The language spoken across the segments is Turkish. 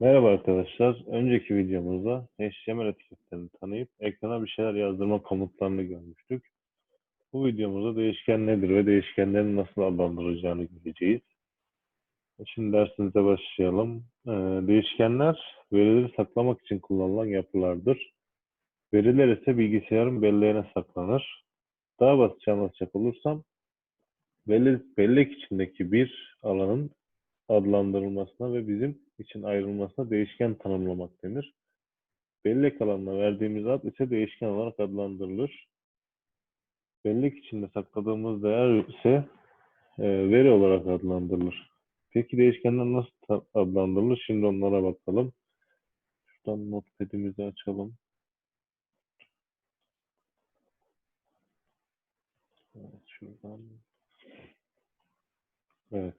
Merhaba arkadaşlar. Önceki videomuzda HTML etiketlerini tanıyıp ekrana bir şeyler yazdırma komutlarını görmüştük. Bu videomuzda değişken nedir ve değişkenlerin nasıl adlandırılacağını göreceğiz. Şimdi dersimize başlayalım. Ee, değişkenler verileri saklamak için kullanılan yapılardır. Veriler ise bilgisayarın belleğine saklanır. Daha basitçe anlatacak olursam, bellek, bellek içindeki bir alanın adlandırılmasına ve bizim için ayrılmasına değişken tanımlamak denir. Bellek alanına verdiğimiz ad ise değişken olarak adlandırılır. Bellek içinde sakladığımız değer ise e, veri olarak adlandırılır. Peki değişkenler nasıl adlandırılır? Şimdi onlara bakalım. Şuradan notepad'imizi açalım. Evet, şuradan. Evet.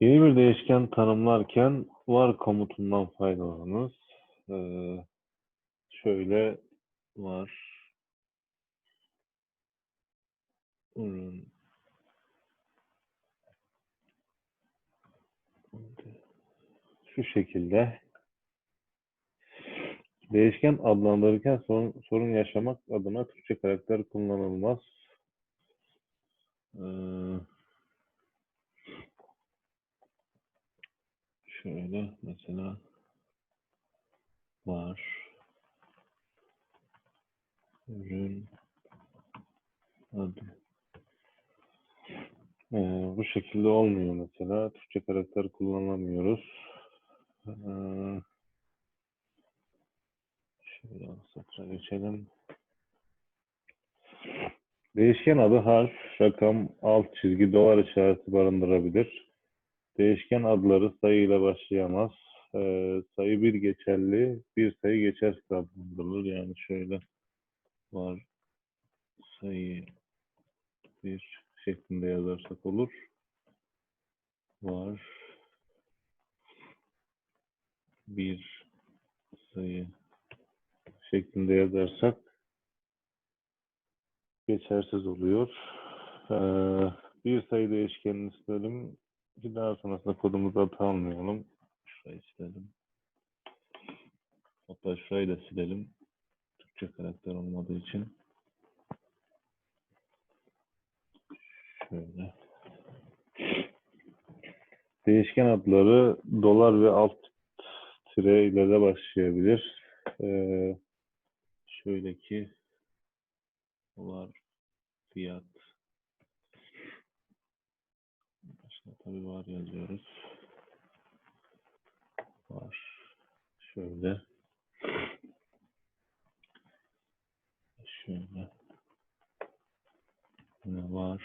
Yeni bir değişken tanımlarken var komutundan faydalanınız. Ee, şöyle var ürün şu şekilde değişken adlandırırken sorun, sorun yaşamak adına Türkçe karakter kullanılmaz. Ee, şöyle. Mesela var. Ürün adı. Ee, bu şekilde olmuyor mesela. Türkçe karakter kullanamıyoruz. Ee, şöyle satıra geçelim. Değişken adı harf rakam alt çizgi dolar işareti barındırabilir Değişken adları sayı ile başlayamaz. Ee, sayı bir geçerli, bir sayı geçersiz adlandırılır. Yani şöyle var sayı bir şeklinde yazarsak olur. Var bir sayı şeklinde yazarsak geçersiz oluyor. Ee, bir sayı değişkenini istedim. Bir daha sonrasında kodumuzu hata almayalım. Şurayı silelim. Hatta şurayı da silelim. Türkçe karakter olmadığı için. Şöyle. Değişken adları dolar ve alt tire ile de başlayabilir. Ee, şöyle ki dolar fiyat Tabii var yazıyoruz. Var. Şöyle. Şöyle. Ne var?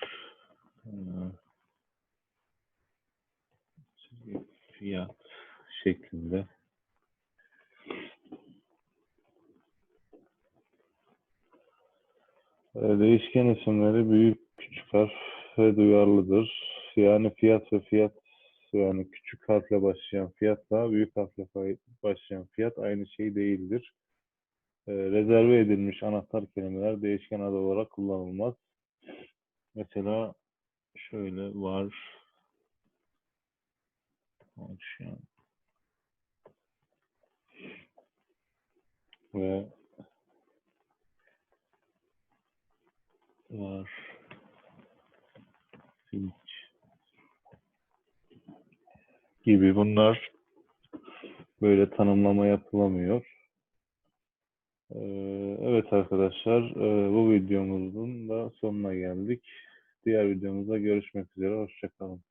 Fiyat şeklinde. Değişken isimleri büyük küçük harf ve duyarlıdır. Yani fiyat ve fiyat yani küçük harfle başlayan fiyatla büyük harfle başlayan fiyat aynı şey değildir. E, rezerve edilmiş anahtar kelimeler değişken adı olarak kullanılmaz. Mesela şöyle var açıyan ve var hiç gibi bunlar böyle tanımlama yapılamıyor. Evet arkadaşlar bu videomuzun da sonuna geldik. Diğer videomuzda görüşmek üzere. Hoşçakalın.